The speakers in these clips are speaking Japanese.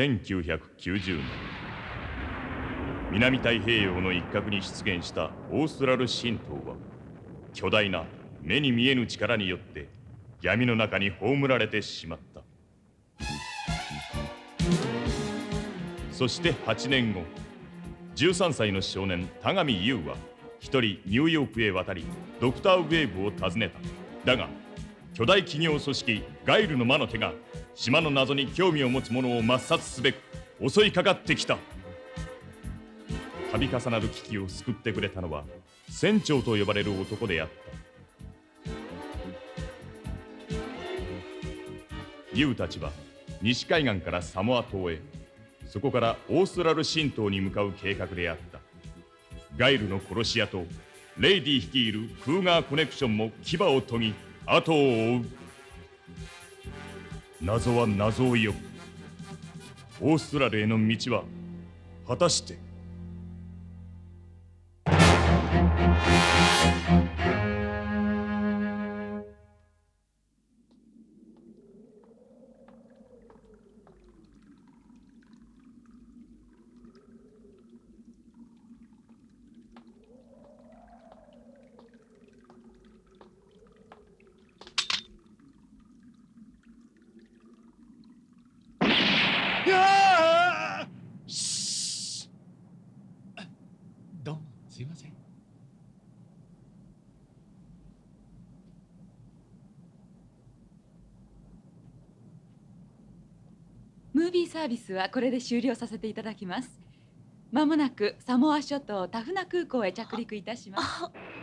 1990年南太平洋の一角に出現したオーストラル神道は巨大な目に見えぬ力によって闇の中に葬られてしまった。そして8年後13歳の少年田上優は一人ニューヨークへ渡りドクター・ウェーブを訪ねた。だが巨大企業組織ガイルの魔の手が島の謎に興味を持つ者を抹殺すべく襲いかかってきた。度重なる危機を救ってくれたのは船長と呼ばれる男であった。ユウたちは西海岸からサモア島へ。そこからオーストラル神島に向かう計画であった。ガイルの殺し屋とレイディ率いるクーガーコネクションも牙を研ぎ後を追う。謎は謎を呼ぶ。オーストラルへの道は果たして？どうもすいませんムービーサービスはこれで終了させていただきます。まもなくサモア諸島タフナ空港へ着陸いたします。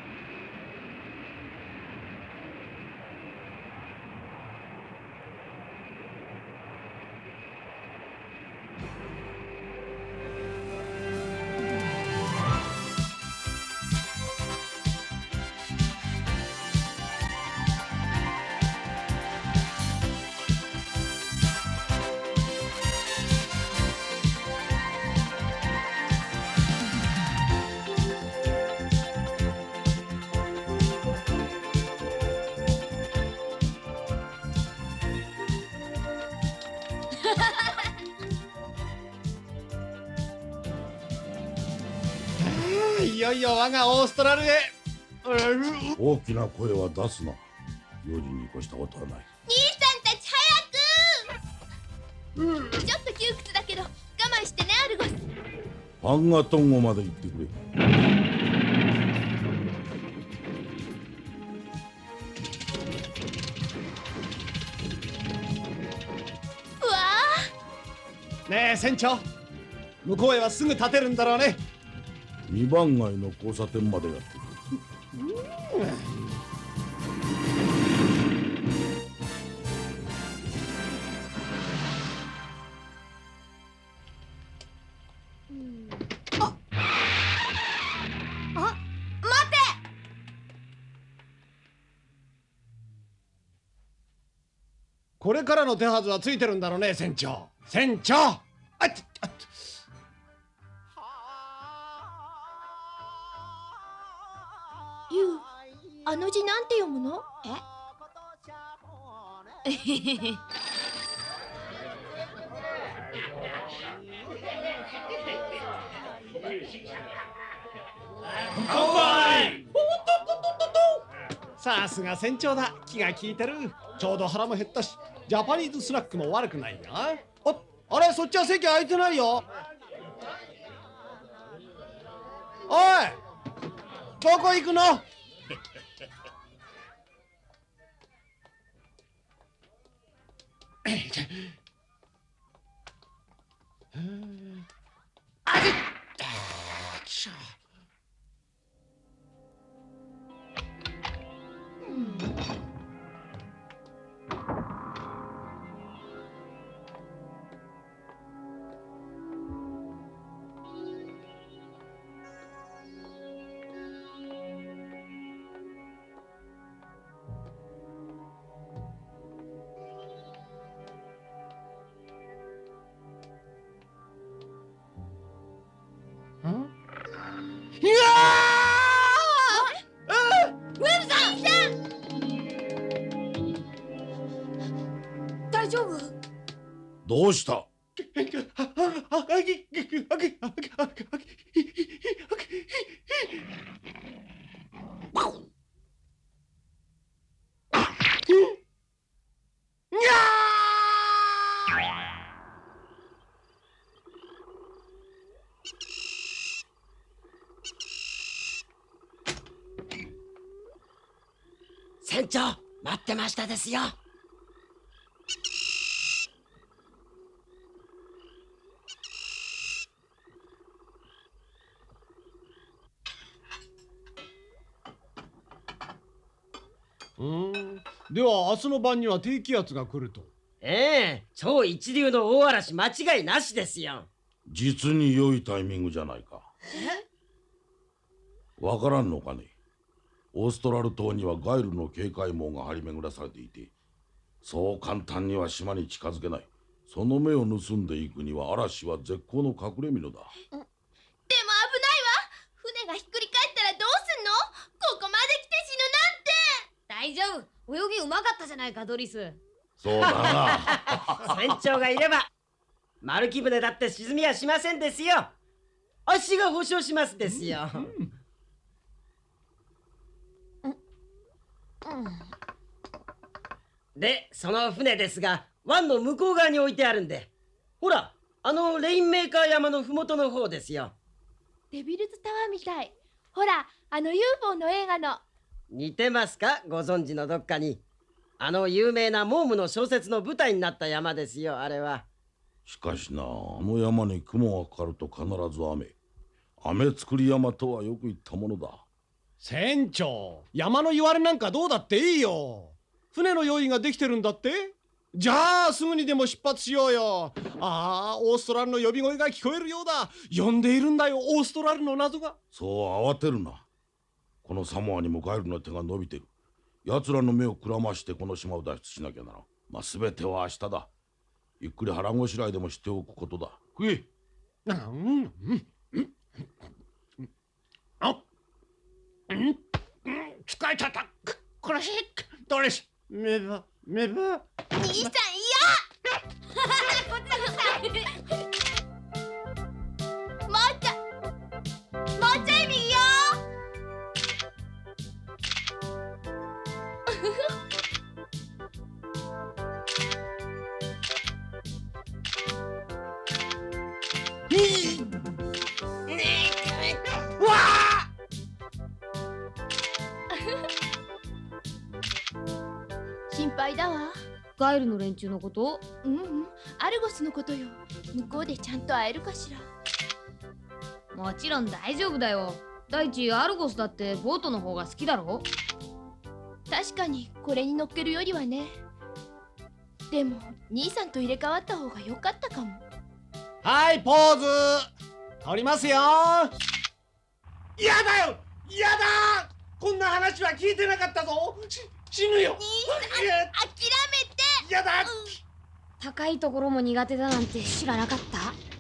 よいよ我がオーストラルへ。大きな声は出すな。用心に越したことはない。兄さんたち早く、ちょっと窮屈だけど我慢してねアルゴス。パンガトンゴまで行ってくれ。うわねえ船長。向こうへはすぐ立てるんだろうね二番街の交差点までやってくれあ待て。これからの手はずはついてるんだろうね船長。船長。あの字なんて読むの？え？さすが船長だ。気が利いてる。ちょうど腹も減ったしジャパニーズスナックも悪くないよああれそっちは席空いてないよ。おいどこ行くの？あじっあどうした？船長待ってましたですよ。では明日の晩には低気圧が来ると。ええ超一流の大嵐間違いなしですよ。実に良いタイミングじゃないか。わからんのかね。オーストラル島にはガイルの警戒網が張り巡らされていてそう簡単には島に近づけない。その目を盗んでいくには嵐は絶好の隠れ蓑だ。でも危ないわ。船がひっくり返ったらどうすんのここまで来て死ぬなんて大丈夫。泳ぎうまかったじゃないかドリス。そうだな。船長がいれば丸木舟だって沈みはしませんですよ。足が保証しますですよ。でその船ですが湾の向こう側に置いてあるんで。ほらあのレインメーカー山の麓の方ですよ。デビルズタワーみたい。ほらあの UFO の映画の似てますか？ご存知のどっかに。あの有名なモームの小説の舞台になった山ですよあれは。しかしなあの山に雲がかかると必ず雨。雨作り山とはよく言ったものだ。船長山の言われなんかどうだっていいよ。船の用意ができてるんだって。じゃあすぐにでも出発しようよ。ああオーストラルの呼び声が聞こえるようだ。呼んでいるんだよオーストラルの謎が。そう慌てるなこのサモアにもガイルの手が伸びてる。奴らの目をくらましてこの島を脱出しなきゃならん。まあ全ては明日だ。ゆっくり腹ごしらえでもしておくことだ。食え。うん。うん。うん。あうん。うん。疲れちゃったこれしどれしめばめば兄さん。嫌こっちだもガイルの連中のこと？うんうん。アルゴスのことよ。向こうでちゃんと会えるかしら。もちろん大丈夫だよ。第一アルゴスだってボートの方が好きだろ？確かにこれに乗っけるよりはね。でも兄さんと入れ替わった方が良かったかも。はいポーズ。取りますよ。やだよ！やだ！こんな話は聞いてなかったぞ。し死ぬよ。兄さん諦めて嫌だ。高いところも苦手だなんて知らなかった？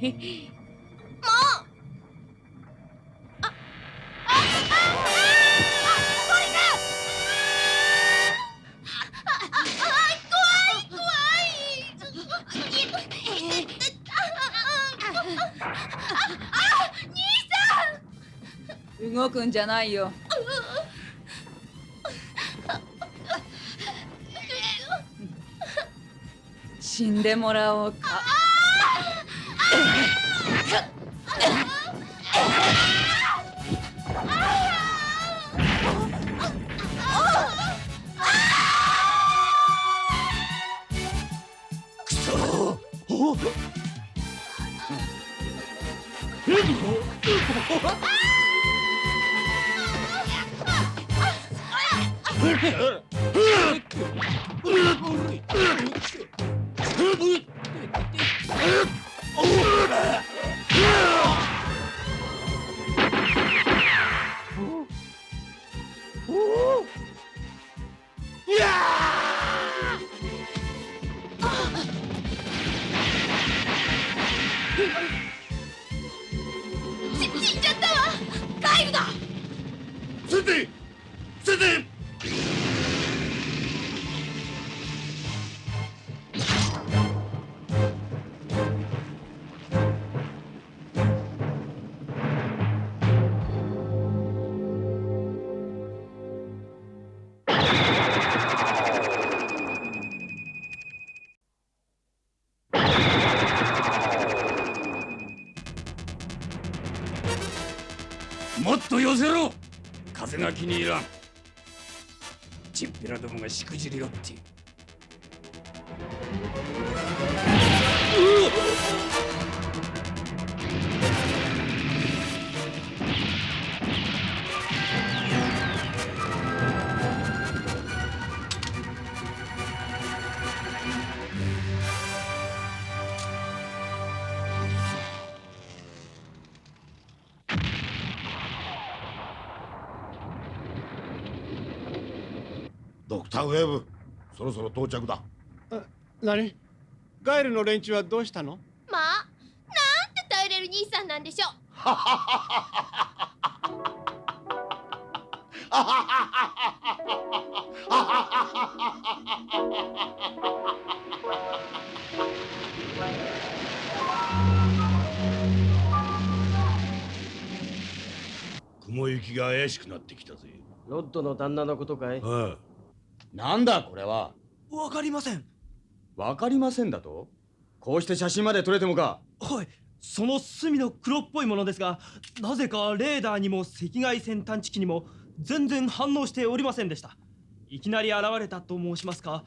動くんじゃないよ死んでもらおうかうと寄せろ。風が気に入らん。チンピラどもがしくじりよってう。っウェーブ。そろそろ到着だ。何？ガエルの連中はどうしたの？まあなんて頼れる兄さんなんでしょう。雲行きが怪しくなってきたぜ。ロッドの旦那のことかい？ああなんだこれは。わかりません。わかりませんだと？こうして写真まで撮れてもか。はいその隅の黒っぽいものですがなぜかレーダーにも赤外線探知機にも全然反応しておりませんでした。いきなり現れたと申しますか。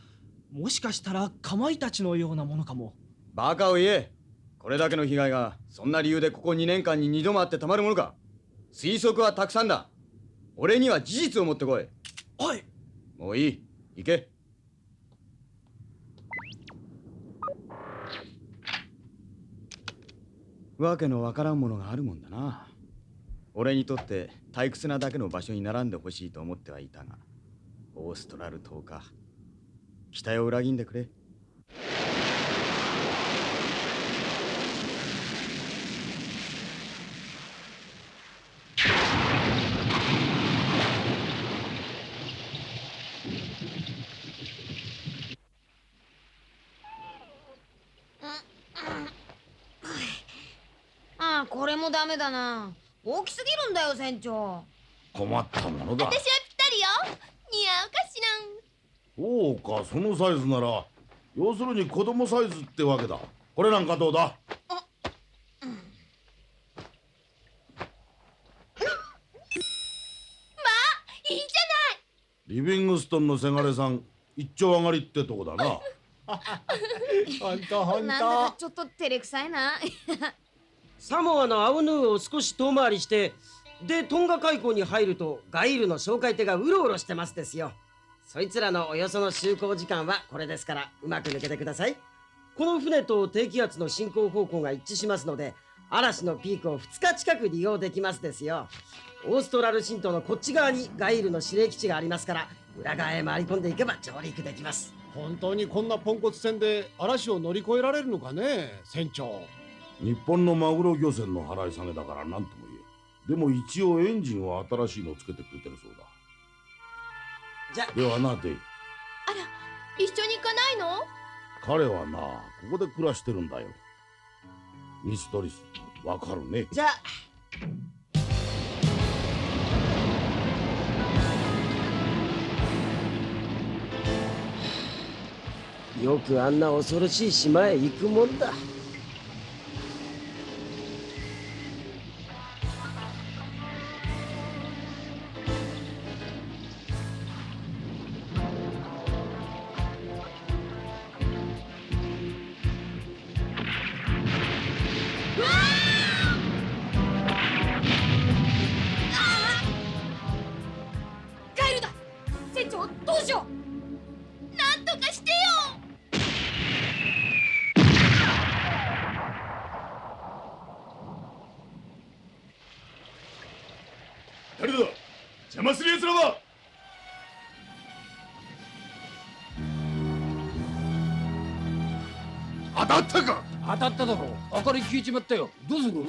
もしかしたらかまいたちのようなものかも。バカを言え。これだけの被害がそんな理由でここ2年間に2度もあってたまるものか。推測はたくさんだ。俺には事実を持ってこい。はい。もういい行け。わけのわからんものがあるもんだな。俺にとって退屈なだけの場所に並んでほしいと思ってはいたがオーストラル島か。期待を裏切んでくれこれもダメだな。大きすぎるんだよ船長。困ったものだ。私はぴったりよ。似合うかしらん。そうかそのサイズなら。要するに子供サイズってわけだ。これなんかどうだ？いいじリビングストンのせがれさん一丁上がりってとこだな。ほんとほんなんだかちょっと照れくさいなサモアのアオヌーを少し遠回りしてでトンガ海溝に入るとガイルの紹介手がうろうろしてますですよ。そいつらのおよその就航時間はこれですからうまく抜けてください。この船と低気圧の進行方向が一致しますので嵐のピークを2日近く利用できますですよ。オーストラル新島のこっち側にガイルの指令基地がありますから裏側へ回り込んでいけば上陸できます。本当にこんなポンコツ船で嵐を乗り越えられるのかね船長。日本のマグロ漁船の払い下げだから何とも言えでも一応エンジンは新しいのをつけてくれてるそうだ。じゃではなデイ一緒に行かないの？彼はなここで暮らしてるんだよ。ミストリス。わかるね。じゃあ。よくあんな恐ろしい島へ行くもんだ邪魔する奴らは当たったか？当たっただろ。明かり消えちまったよ。どうする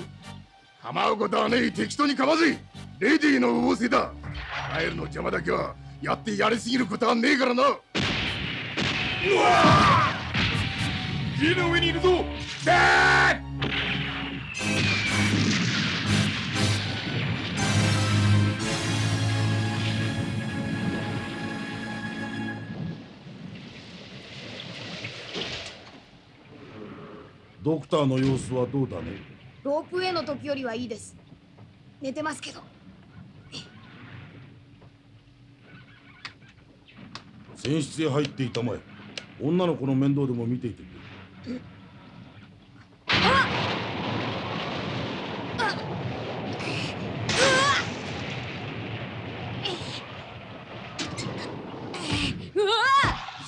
構うことはねえ。適当にかまずい。レディーの仰せだ。帰るの邪魔だけはやってやりすぎることはねえからな。木の上にいるぞドクターの様子はどうだね？ロープウェイの時よりはいいです。寝てますけど。船室へ入っていたまえ。女の子の面倒でも見ていてくれ。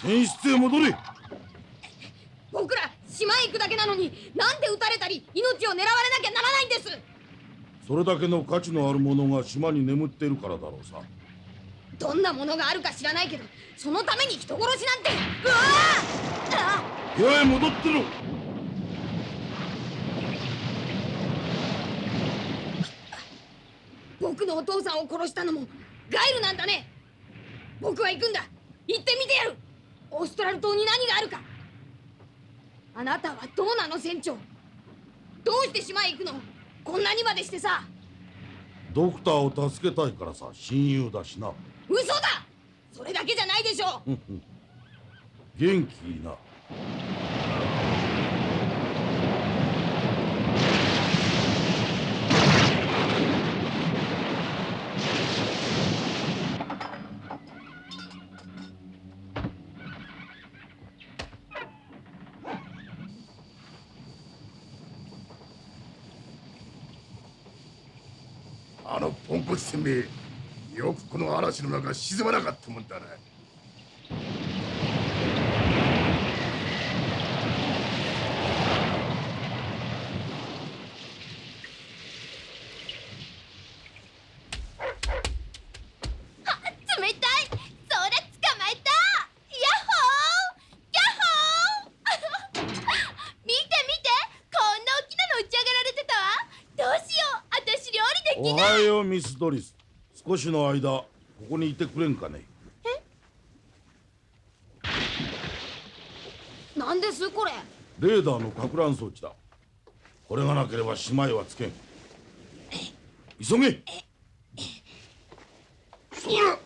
船室へ戻れけなのになんで撃たれたり命を狙われなきゃならないんです。それだけの価値のあるものが島に眠っているからだろうさ。どんなものがあるか知らないけどそのために人殺しなんて。うわあ部屋へ戻ってろ。僕のお父さんを殺したのもガイルなんだね。僕は行くんだ。行ってみてやる。オーストラル島に何があるかあなたはどうなの船長？どうして島へ行くの？こんなにまでしてさ。ドクターを助けたいからさ親友だしな。嘘だ！それだけじゃないでしょ。元気いいなあのよくこの嵐の中沈まなかったもんだな冷たいそら捕まえたヤッホーヤッホー見て見てこんな大きなの打ち上げられてたわどうしよう私料理できおないはようミス・ドリス少しの間ここにいてくれんかね？なんです？これ。レーダーのか乱装置だ。これがなければ島へはつけん。急げそら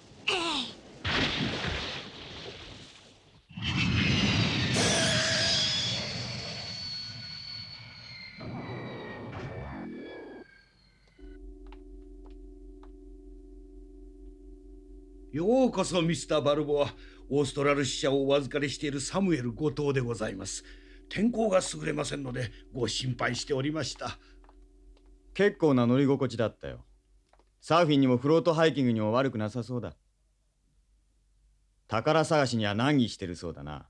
ようこそミスター・バルボア。オーストラル支社をお預かりしているサムエル後藤でございます。天候が優れませんのでご心配しておりました。結構な乗り心地だったよ。サーフィンにもフロートハイキングにも悪くなさそうだ。宝探しには難儀してるそうだな。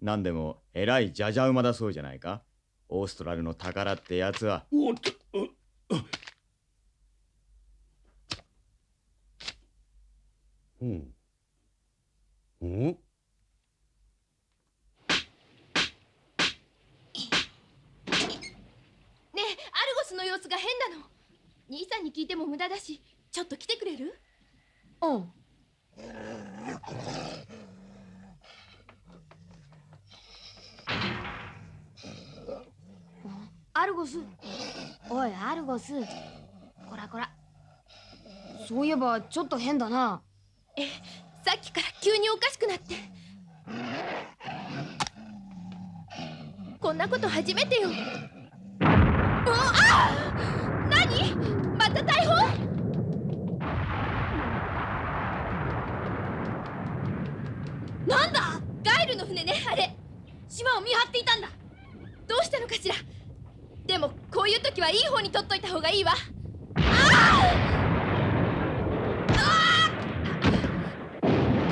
何でも偉いジャジャ馬だそうじゃないか。オーストラルの宝ってやつは。おっとうん。うんねえアルゴスの様子が変なの。兄さんに聞いても無駄だしちょっと来てくれる？うん。アルゴス？おいアルゴス。こらこら。そういえばちょっと変だなえさっきから急におかしくなって。こんなこと初めてよ。うわあ何？また逮捕？なんだ？ガイルの船ねあれ。島を見張っていたんだ。どうしたのかしら。でもこういう時はいい方に取っといた方がいいわあ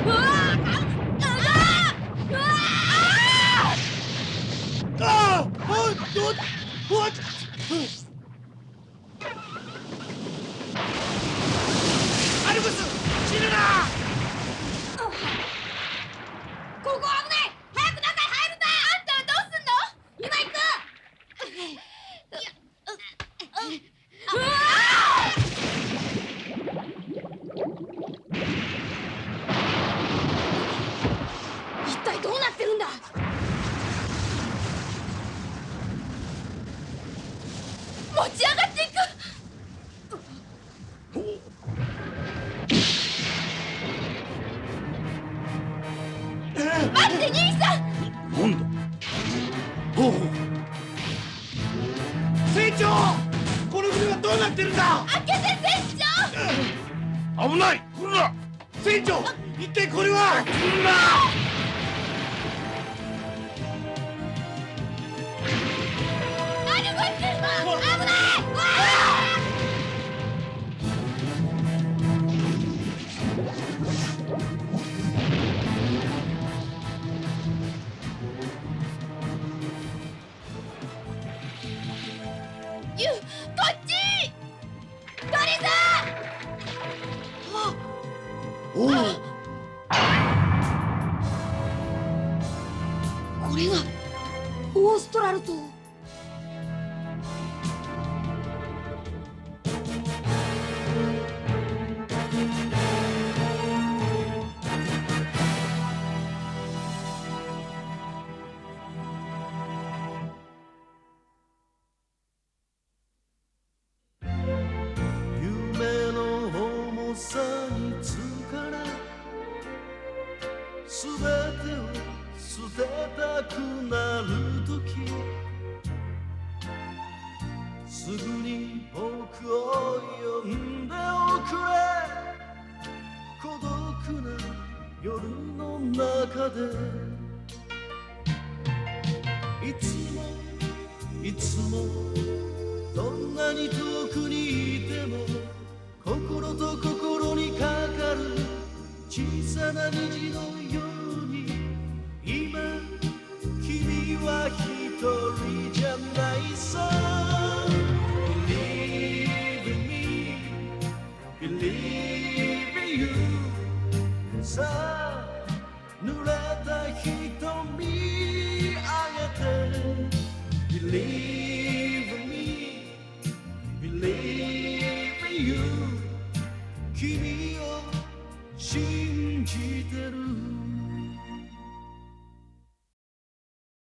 うわアルゴス待って兄さん。なんだおう。船長。この船はどうなってるんだ？開けて船長危ない。来るな。船長。一体これは。来るなこれがオーストラル島小さな虹のよう